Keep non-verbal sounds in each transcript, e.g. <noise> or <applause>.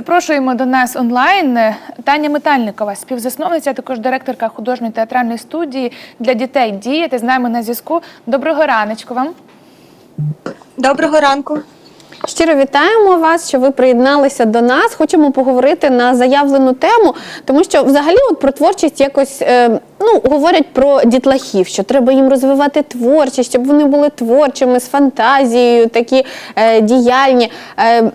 Запрошуємо до нас онлайн Таня Метальникова, співзасновниця, також директорка художньої театральної студії для дітей Діяти з нами на зв'язку. Доброго раночку вам. Доброго ранку. Щиро вітаємо вас, що ви приєдналися до нас. Хочемо поговорити на заявлену тему, тому що взагалі от про творчість якось е, ну, говорять про дітлахів, що треба їм розвивати творчість, щоб вони були творчими, з фантазією, такі е, діяльні. Е,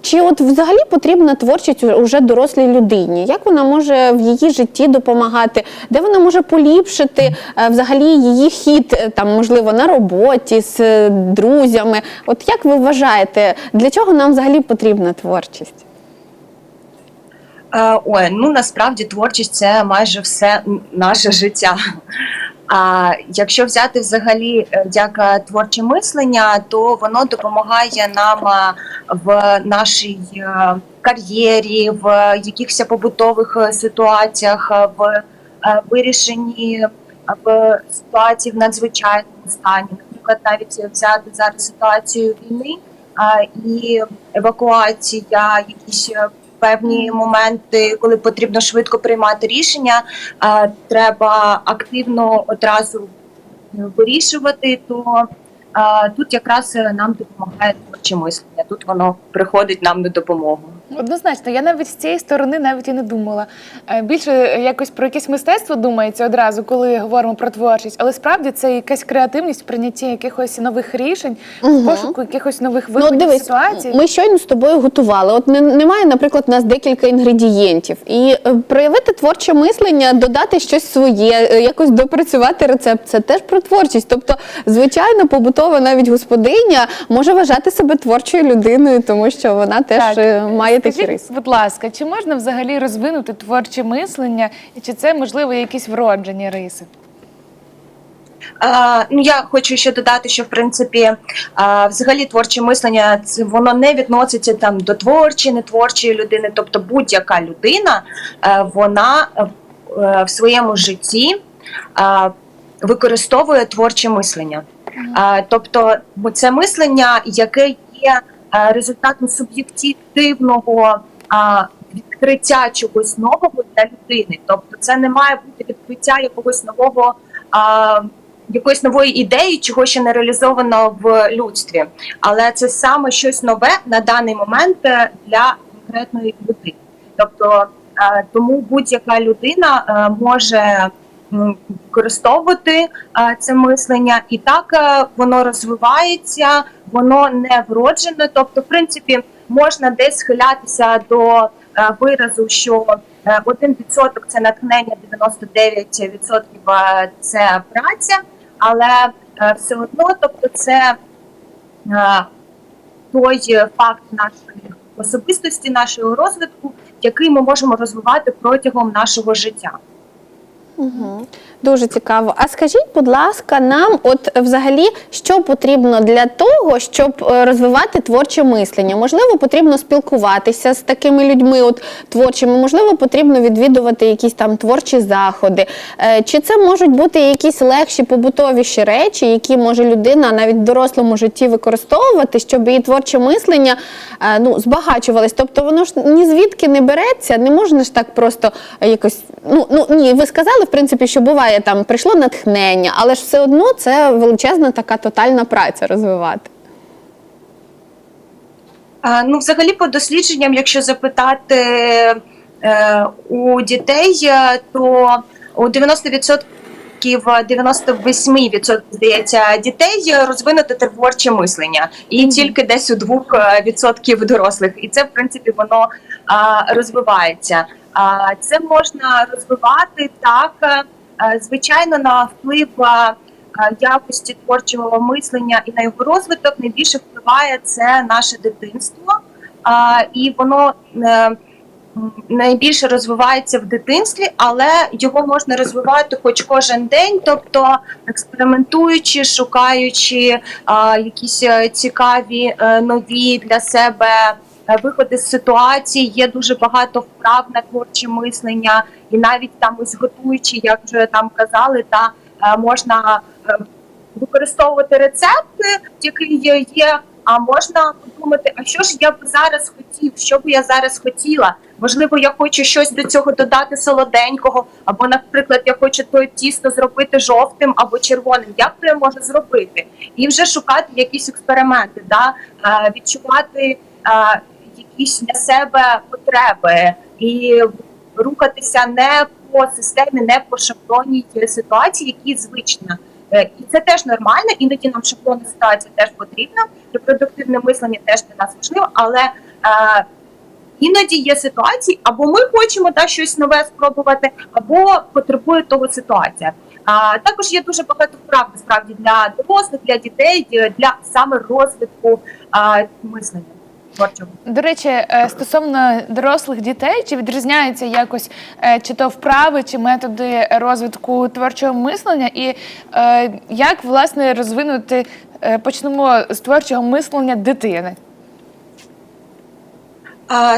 чи от взагалі потрібна творчість уже дорослій людині? Як вона може в її житті допомагати? Де вона може поліпшити е, взагалі її хід, е, там можливо на роботі з е, друзями? От як ви вважаєте, для чого нам взагалі потрібна творчість? Ой, ну насправді творчість це майже все наше життя. А якщо взяти взагалі е, як е, творче мислення, то воно допомагає нам е, в нашій кар'єрі, в якихось побутових ситуаціях, в вирішенні в ситуації в надзвичайному стані. Наприклад, навіть взяти зараз ситуацію війни і евакуація, якісь певні моменти, коли потрібно швидко приймати рішення, треба активно одразу вирішувати, то тут якраз е, нам допомагає творче мислення. Тут воно приходить нам на допомогу. Однозначно, я навіть з цієї сторони навіть і не думала. Е, Більше якось про якесь мистецтво думається одразу, коли говоримо про творчість, але справді це якась креативність в прийнятті якихось нових рішень, в пошуку якихось нових Ну, виходів дивись, ситуацій. ми щойно з тобою готували. От немає, наприклад, у нас декілька інгредієнтів. І е, проявити творче мислення, додати щось своє, е, якось допрацювати рецепт. Це теж про творчість. Тобто, звичайно, побутова навіть господиня може вважати себе творчою людиною, тому що вона теж Так. е, має такі Скажіть, риси. будь ласка, чи можна взагалі розвинути творче мислення, і чи це можливо якісь вроджені риси? Е, ну я хочу ще додати, що в принципі е, взагалі творче мислення це воно не відноситься там до творчої, нетворчої людини. Тобто будь-яка людина е, вона е, в своєму житті е, використовує творче мислення. Е, тобто це мислення, яке є результатом суб'єктивного відкриття чогось нового для людини. Тобто, це не має бути відкриття якогось нового. Якоїсь нової ідеї, чого ще не реалізовано в людстві, але це саме щось нове на даний момент е, для конкретної людини. Тобто е, тому будь-яка людина е, може використовувати е, це мислення, і так е, воно розвивається, воно не вроджене. Тобто, в принципі, можна десь схилятися до е, виразу, що е, 1% це натхнення, 99% е, це праця, але е, все одно, тобто, це е, той е, факт нашої особистості, нашого розвитку, який ми можемо розвивати протягом нашого життя. Угу. Дуже цікаво. А скажіть, будь ласка, нам, от взагалі, що потрібно для того, щоб е, розвивати творче мислення? Можливо, потрібно спілкуватися з такими людьми, от творчими, можливо, потрібно відвідувати якісь там творчі заходи. Е, Чи це можуть бути якісь легші побутовіші речі, які може людина навіть в дорослому житті використовувати, щоб її творче мислення е, ну, збагачувалось? Тобто воно ж ні звідки не береться, не можна ж так просто якось. Ну, ну ні, ви сказали, в принципі, що буває там прийшло натхнення, але ж все одно це величезна така тотальна праця розвивати. А, Ну, взагалі, по дослідженням, якщо запитати е, у дітей, е, то у 90%, 98% здається, дітей розвинуте творче мислення, і тільки десь у 2% дорослих. І це, в принципі, воно а, розвивається. Це можна розвивати так, е, звичайно, на вплив. а, якості творчого мислення і на його розвиток найбільше впливає це наше дитинство, і воно е, найбільше розвивається в дитинстві, але його можна розвивати хоч кожен день, тобто експериментуючи, шукаючи якісь е, цікаві е, нові для себе. Е, Виходи з ситуації є дуже багато вправ на творче мислення, і навіть там ось готуючи, як вже там казали, та е, можна е, використовувати рецепти, які є, А можна подумати, а що ж я б зараз хотів, що б я зараз хотіла? Можливо, я хочу щось до цього додати солоденького, або, наприклад, я хочу то тісто зробити жовтим або червоним. Як то я можу зробити? І вже шукати якісь експерименти, да? відчувати якісь для себе потреби і рухатися не по системі, не по шаблонній ситуації, які звична. Е, І це теж нормально, іноді нам шаблонна ситуація теж потрібна. Репродуктивне мислення теж для нас важливо, але е, іноді є ситуації, або ми хочемо да, щось нове спробувати, або потребує того ситуація. А також є дуже багато вправ насправді для дорослих, для дітей, для саме розвитку а, мислення творчого. До речі, е, стосовно дорослих дітей, чи відрізняються якось е, чи то вправи, чи методи розвитку творчого мислення, і е, як власне розвинути почнемо з творчого мислення дитини?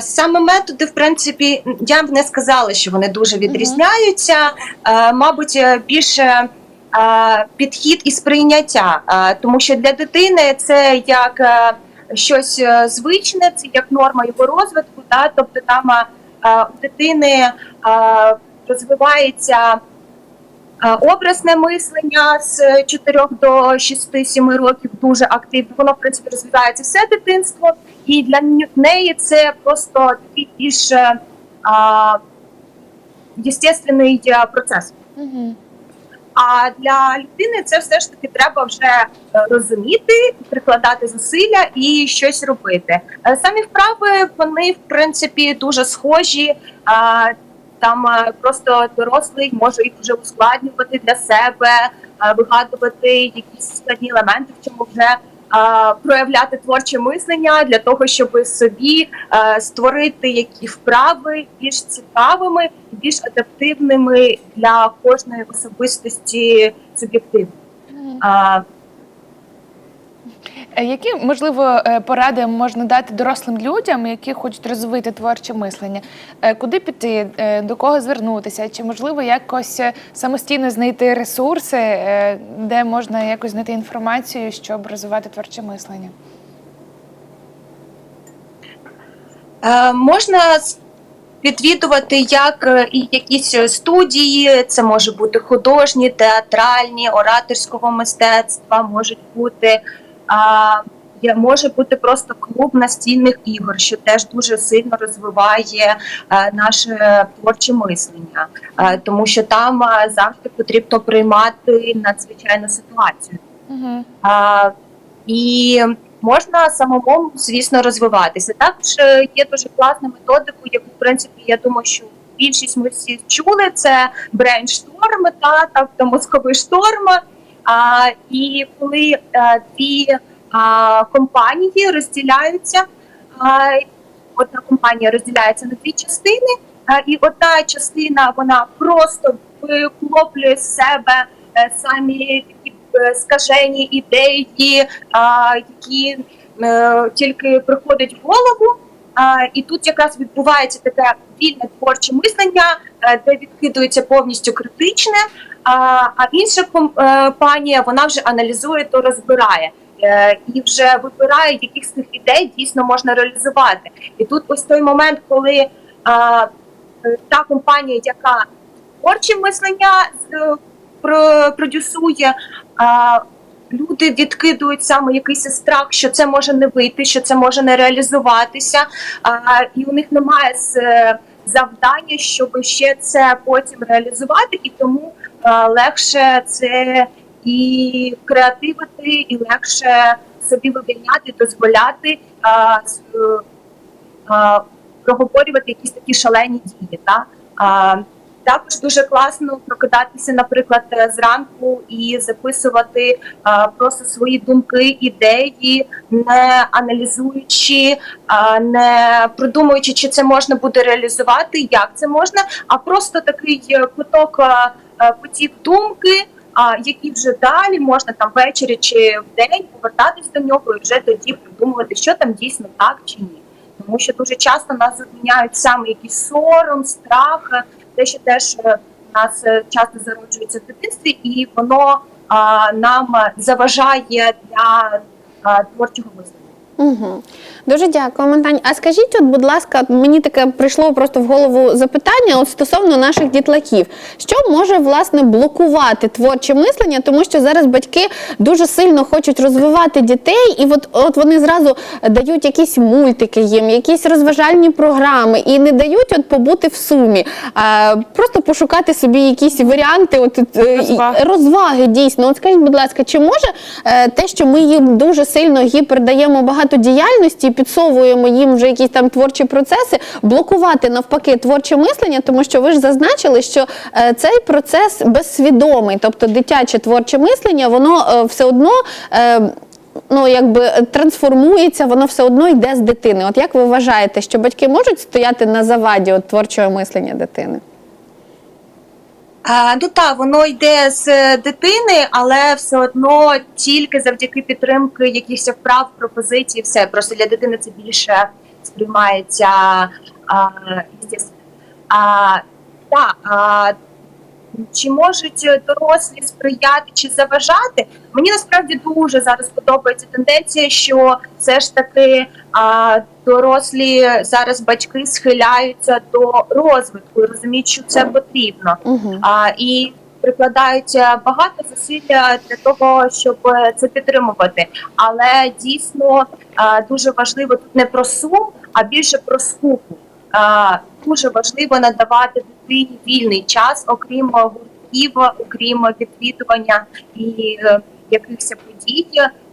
Саме методи, в принципі, я б не сказала, що вони дуже відрізняються. Мабуть, більше підхід і сприйняття, тому що для дитини це як щось е, звичне, це як норма його розвитку. Да? Тобто там а, а, у дитини розвивається. Е, Образне мислення з 4 до 6-7 років дуже активно. Воно в принципі розвивається все дитинство, і для неї це просто такий більш е, е, процес. Угу. А для людини це все ж таки треба вже е, розуміти, прикладати зусилля і щось робити. Е, Самі вправи вони в принципі дуже схожі. Там е, просто дорослий може їх вже ускладнювати для себе, вигадувати якісь складні елементи, в чому вже проявляти творче мислення для того, щоб собі е, створити які вправи більш цікавими, і більш адаптивними для кожної особистості суб'єктивно. Е, Які можливо е, поради можна дати дорослим людям, які хочуть розвити творче мислення? Е, Куди піти, до кого звернутися? Чи можливо якось самостійно знайти ресурси, де можна якось знайти інформацію, щоб розвивати творче мислення? Можна відвідувати як і якісь студії, це може бути художні, театральні, ораторського мистецтва, можуть бути. А, може бути просто клуб настільних ігор, що теж дуже сильно розвиває е, наше творче мислення, Е, тому що там е, завжди потрібно приймати надзвичайну ситуацію. Угу. А, і можна самому, звісно, розвиватися. Також є дуже класна методика, яку, в принципі, я думаю, що більшість ми всі чули. Це брейншторм, та тобто мозковий шторм. А, і коли е, дві компанії розділяються, а, одна компанія розділяється на дві частини, а, і одна частина вона просто виклоплює з себе е, самі такі е, скажені ідеї, а, які е, тільки приходять в голову. А, і тут якраз відбувається таке вільне творче мислення, де відкидується повністю критичне. А, а інша компанія вона вже аналізує то розбирає. е, І вже вибирає, яких з цих ідей дійсно можна реалізувати. І тут ось той момент, коли а, е, та компанія, яка творче мислення е, про- продюсує, а, люди відкидують саме якийсь страх, що це може не вийти, що це може не реалізуватися, а, і у них немає завдання, щоб ще це потім реалізувати, і тому легше це і креативити, і легше собі вивільняти, дозволяти проговорювати якісь такі шалені дії. Та? Також дуже класно прокидатися, наприклад, е, зранку і записувати а, просто свої думки, ідеї, не аналізуючи, а, не продумуючи, чи це можна буде реалізувати, як це можна, а просто такий е, поток, потік думки. А які вже далі можна там ввечері чи в день повертатись до нього і вже тоді придумувати, що там дійсно так чи ні. Тому що дуже часто нас зупиняють саме якийсь сором, страх, е, те, що теж е, у нас е, часто зароджується в дитинстві, і воно нам е, заважає для творчого мислення. Угу. Дуже дякую, Тань. А скажіть, от, будь ласка, мені таке прийшло просто в голову запитання от стосовно наших дітлахів. Що може власне блокувати творче мислення, тому що зараз батьки дуже сильно хочуть розвивати дітей, і от, от вони зразу дають якісь мультики їм, якісь розважальні програми, і не дають от побути в сумі, а просто пошукати собі якісь варіанти, от е, Розваги. розваги дійсно. От скажіть, будь ласка, чи може е, те, що ми їм дуже сильно гіпердаємо багато діяльності, і підсовуємо їм вже якісь там творчі процеси, блокувати навпаки творче мислення, тому що ви ж зазначили, що е, цей процес безсвідомий, тобто дитяче творче мислення, воно е, все одно. Е, Ну, якби трансформується, воно все одно йде з дитини. От як ви вважаєте, що батьки можуть стояти на заваді от, творчого мислення дитини? А, ну так, воно йде з е, дитини, але все одно тільки завдяки підтримки якихось вправ, пропозицій, все просто для дитини це більше сприймається. А, а, та, а, чи можуть дорослі сприяти чи заважати? Мені насправді дуже зараз подобається тенденція, що все ж таки а, дорослі зараз батьки схиляються до розвитку розуміють, що це потрібно. Угу. А, і прикладають е, багато зусилля для того, щоб е, це підтримувати. Але дійсно е, дуже важливо тут не про сум, а більше про скупу. Е, Дуже важливо надавати дитині вільний час, окрім гуртків, окрім відвідування і е, якихось подій.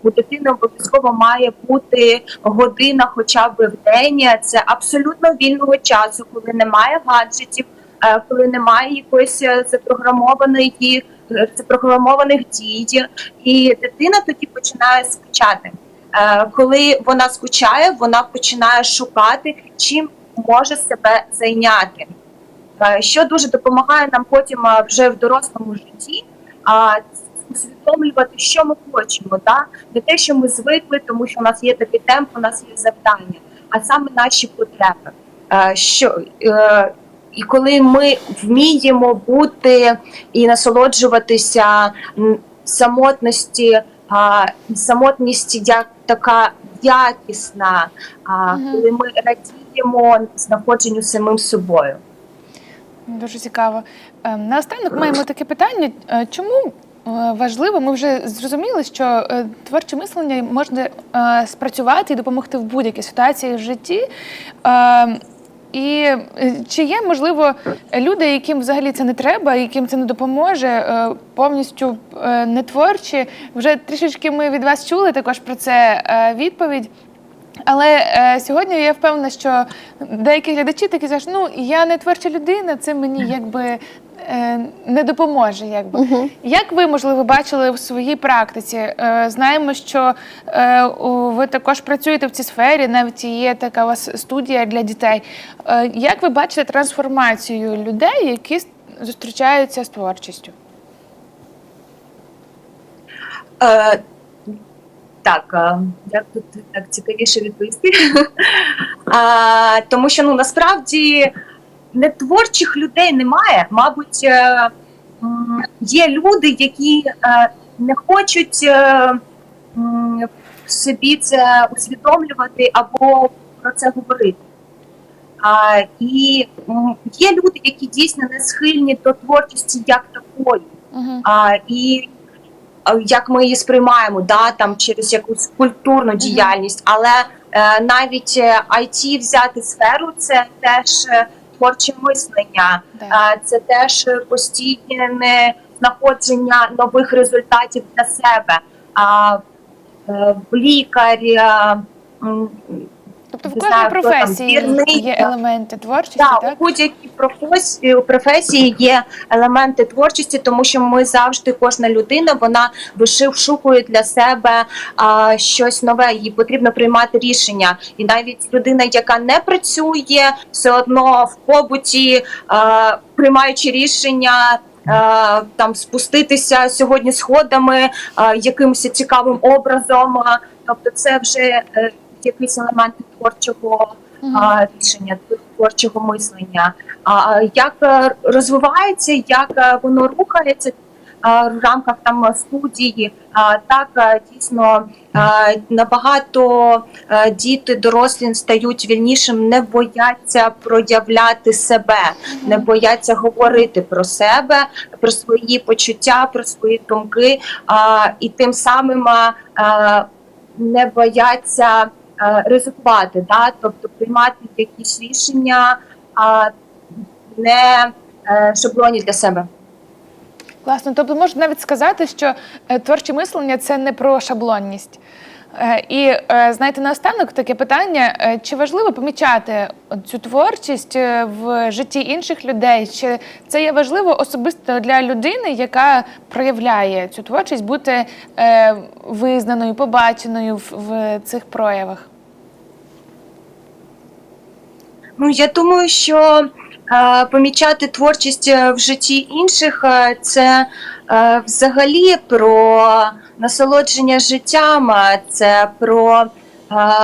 У дитини обов'язково має бути година, хоча б в день. Це абсолютно вільного часу, коли немає гаджетів, е, коли немає якоїсь е, запрограмованої запрограмованих дій, і дитина тоді починає скучати. Коли вона скучає, вона починає шукати, чим може себе зайняти. Е, Що дуже допомагає нам потім е, вже в дорослому житті. Усвідомлювати, що ми хочемо, да? не те, що ми звикли, тому що у нас є такий темп, у нас є завдання, а саме наші потреби. Е, Що і коли ми вміємо бути і насолоджуватися самотності, самотність як така якісна, а, Мгм. коли ми радіємо знаходженню самим собою. Дуже цікаво. Ем, Наостанок маємо таке питання. Е, Чому е, важливо, ми вже зрозуміли, що е, творче мислення можна спрацювати і допомогти в будь-якій ситуації в житті. І е, чи є, можливо, люди, яким взагалі це не треба, яким це не допоможе, е, повністю е, не творчі? Вже трішечки ми від вас чули також про це відповідь. Але е, сьогодні я впевнена, що деякі глядачі такі кажуть, ну я не творча людина, це мені якби е, не допоможе. Якби. Як ви, можливо, бачили в своїй практиці? Е, знаємо, що е, у- ви також працюєте в цій сфері, навіть є така у вас студія для дітей. Е, як ви бачите трансформацію людей, які с- зустрічаються з творчістю? Е, так, як тут так цікавіше відповісти? <laughs> а, тому що ну насправді нетворчих людей немає. Мабуть, е, є люди, які е, не хочуть е, собі це усвідомлювати або про це говорити. А, і є люди, які дійсно не схильні до творчості як такої. А, і як ми її сприймаємо, да, там через якусь культурну діяльність, але е, навіть е, IT взяти сферу це теж е, творче мислення, е, це теж е, постійне знаходження нових результатів для себе. А е, лікар, е, Тобто в кожній хто там, професії є елементи творчості, Да, так? у будь-якій професії, професії є елементи творчості, тому що ми завжди, кожна людина, вона вишукує для себе а, щось нове. Їй потрібно приймати рішення. І навіть людина, яка не працює, все одно в побуті, а, приймаючи рішення. Там спуститися сьогодні сходами якимось цікавим образом. Тобто, це вже е, якісь елементи творчого а, рішення творчого мислення. А як е, розвивається, як е, воно рухається, в рамках там студії, а, так дійсно а, набагато а, діти дорослі стають вільнішим, не бояться проявляти себе, не бояться говорити про себе, про свої почуття, про свої думки, а, і тим самим а, не бояться ризикувати, да? тобто приймати якісь рішення, а не е, шаблоні для себе. Класно. Тобто можна навіть сказати, що е, творче мислення це не про шаблонність. Е, І е, знаєте, наостанок таке питання: е, чи важливо помічати цю творчість в житті інших людей? Чи це є важливо особисто для людини, яка проявляє цю творчість, бути визнаною, побаченою в, цих проявах? Ну я думаю, що помічати творчість е, в житті інших е, це е, взагалі про насолодження життям, це про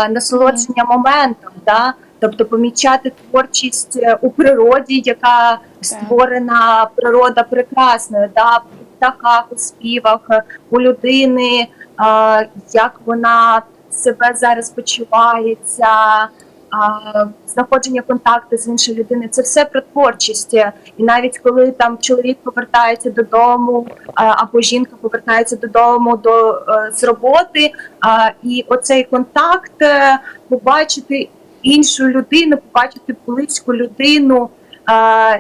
насолодження моментом. Да? Тобто помічати творчість у природі, яка створена природа прекрасною, да? у птахах, у співах, у людини, як вона себе зараз почувається знаходження контакту з іншою людиною, це все про творчість. І навіть коли там чоловік повертається додому, або жінка повертається додому до е, з роботи, і оцей контакт е, побачити іншу людину, побачити близьку людину,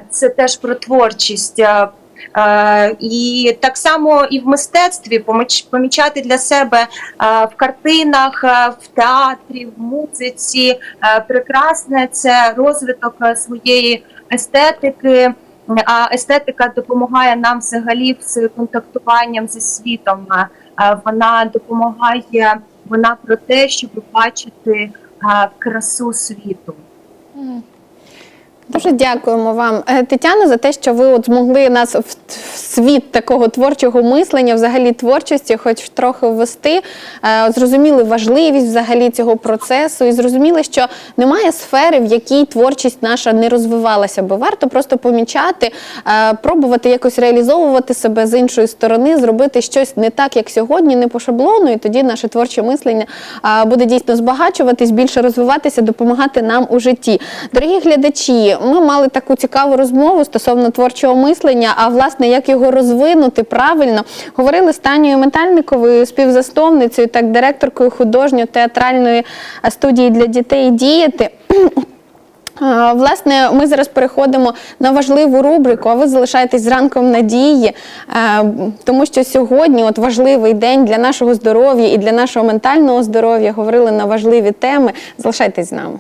це теж про творчість. Е, і так само і в мистецтві поміч- помічати для себе е, в картинах, е, в театрі, в музиці. Прекрасне це розвиток своєї естетики. А естетика допомагає нам взагалі з контактуванням зі світом. Вона допомагає, вона про те, щоб бачити красу світу. Дуже дякуємо вам, Е, Тетяно, за те, що ви от змогли нас в, світ такого творчого мислення, взагалі творчості, хоч трохи ввести. Е, Зрозуміли важливість взагалі цього процесу, і зрозуміли, що немає сфери, в якій творчість наша не розвивалася би. Варто просто помічати, е, пробувати якось реалізовувати себе з іншої сторони, зробити щось не так, як сьогодні, не по шаблону, і тоді наше творче мислення буде дійсно збагачуватись, більше розвиватися, допомагати нам у житті. Дорогі глядачі, ми мали таку цікаву розмову стосовно творчого мислення, а власне як його розвинути правильно. Говорили з Танією Метальниковою, співзасновницею, так директоркою художньо-театральної е, студії для дітей діяти. Власне, ми зараз переходимо на важливу рубрику, а ви залишаєтесь з ранком надії, е, тому що сьогодні от важливий день для нашого здоров'я і для нашого ментального здоров'я. Говорили на важливі теми. Залишайтесь з нами.